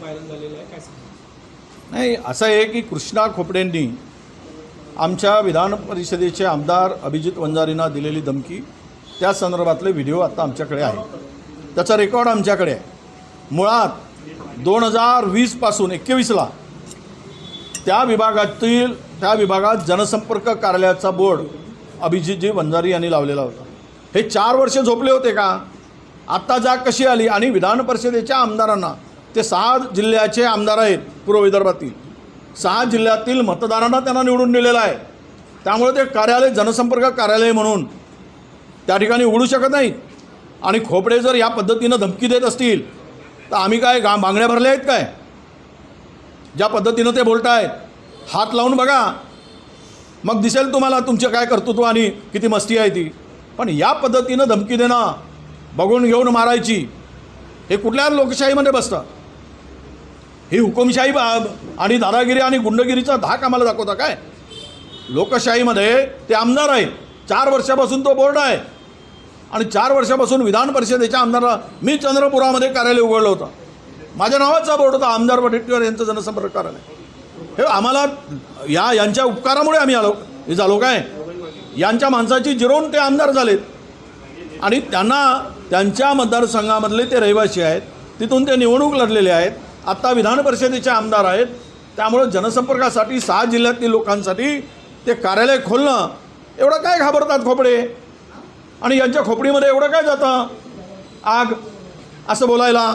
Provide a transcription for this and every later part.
Viral झालेलं आहे काय सांगा नाही असं आहे की कृष्णा खोपडेंनी आमच्या विधान परिषदेचे आमदार अभिजित वंजारींना दिलेली धमकी त्या संदर्भातले व्हिडिओ आता आमच्याकडे आहे त्याचा रेकॉर्ड आमच्याकडे आहे. मुळात दोन हजार वीसपासून एकवीसला त्या विभागातील त्या विभागात जनसंपर्क कार्यालयाचा बोर्ड अभिजितजी वंजारी यांनी लावलेला होता. हे चार वर्ष झोपले होते का? आत्ता जाग कशी आली? आणि विधान परिषदेच्या आमदारांना ते सहा जिल्ह्याचे आमदार आहेत पूर्व विदर्भातील. सहा जिल्ह्यातील मतदारांना त्यांना निवडून दिलेलं आहे. त्यामुळे ते कार्यालय जनसंपर्क कार्यालय म्हणून त्या ठिकाणी उघडू शकत नाहीत. आणि खोपडे जर या पद्धतीनं धमकी देत असतील तर आम्ही काय गा मागण्या भरल्या आहेत काय? ज्या पद्धतीनं ते बोलत आहेत हात लावून बघा. मग दिसेल तुम्हाला तुमचे काय कर्तृत्व आणि किती मस्ती आहे ती. पण या पद्धतीनं धमकी देणं बघून घेऊन मारायची हे कुठल्या लोकशाहीमध्ये बसतं? ही हुकुमशाही बाब आणि दादागिरी आणि गुंडगिरीचा धाक आम्हाला दाखवता काय? लोकशाहीमध्ये ते आमदार आहेत. चार वर्षापासून तो बोर्ड आहे. आणि चार वर्षापासून विधान परिषदेच्या आमदाराला मी चंद्रपुरामध्ये कार्यालय उघडलं होतं. माझ्या नावाचा बोर्ड होता आमदार वडेट्टीवार यांचं जनसंपर्क कार्यालय. हे आम्हाला या यांच्या उपकारामुळे आम्ही आलो हे झालो काय? यांच्या माणसाची जिरवून ते आमदार झालेत. आणि त्यांना त्यांच्या मतदारसंघामधले ते रहिवासी आहेत. तिथून ते निवडणूक लढलेले आहेत. आत्ता विधान परिषदेचे आमदार आहेत. त्यामुळं जनसंपर्कासाठी सहा जिल्ह्यातील लोकांसाठी ते कार्यालय खोलणं एवढं काय घाबरतात खोपडे? आणि यांच्या खोपडीमध्ये एवढं काय जातं? आग असं बोलायला.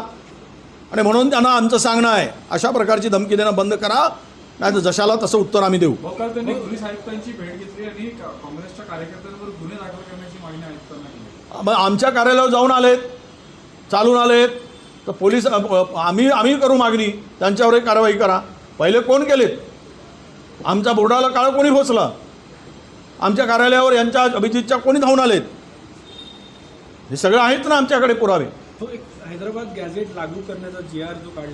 आणि म्हणून त्यांना आमचं सांगणं आहे अशा प्रकारची धमकी देणं बंद करा नाही तर जशाला तसं उत्तर आम्ही देऊ. पोलीस आयुक्तांची भेट घेतली आणि काँग्रेसच्या कार्यकर्त्यांवर गुन्हे दाखल करण्याची मागणी आयुक्तांना मग आमच्या कार्यालयावर जाऊन आलेत चालून आलेत. तर पोलीस आम्ही आम्ही करू मागणी. त्यांच्यावरही कारवाई करा. पहिले कोण केलेत? आमच्या बोर्डाला काळ कोणी पोचला आमच्या कार्यालयावर यांच्या अभिजितच्या कोणी धावून आलेत? हे सगळं आहेत ना आमच्याकडे पुरावे. तो एक हैदराबाद गॅझेट लागू करण्याचा जी आर जो काढले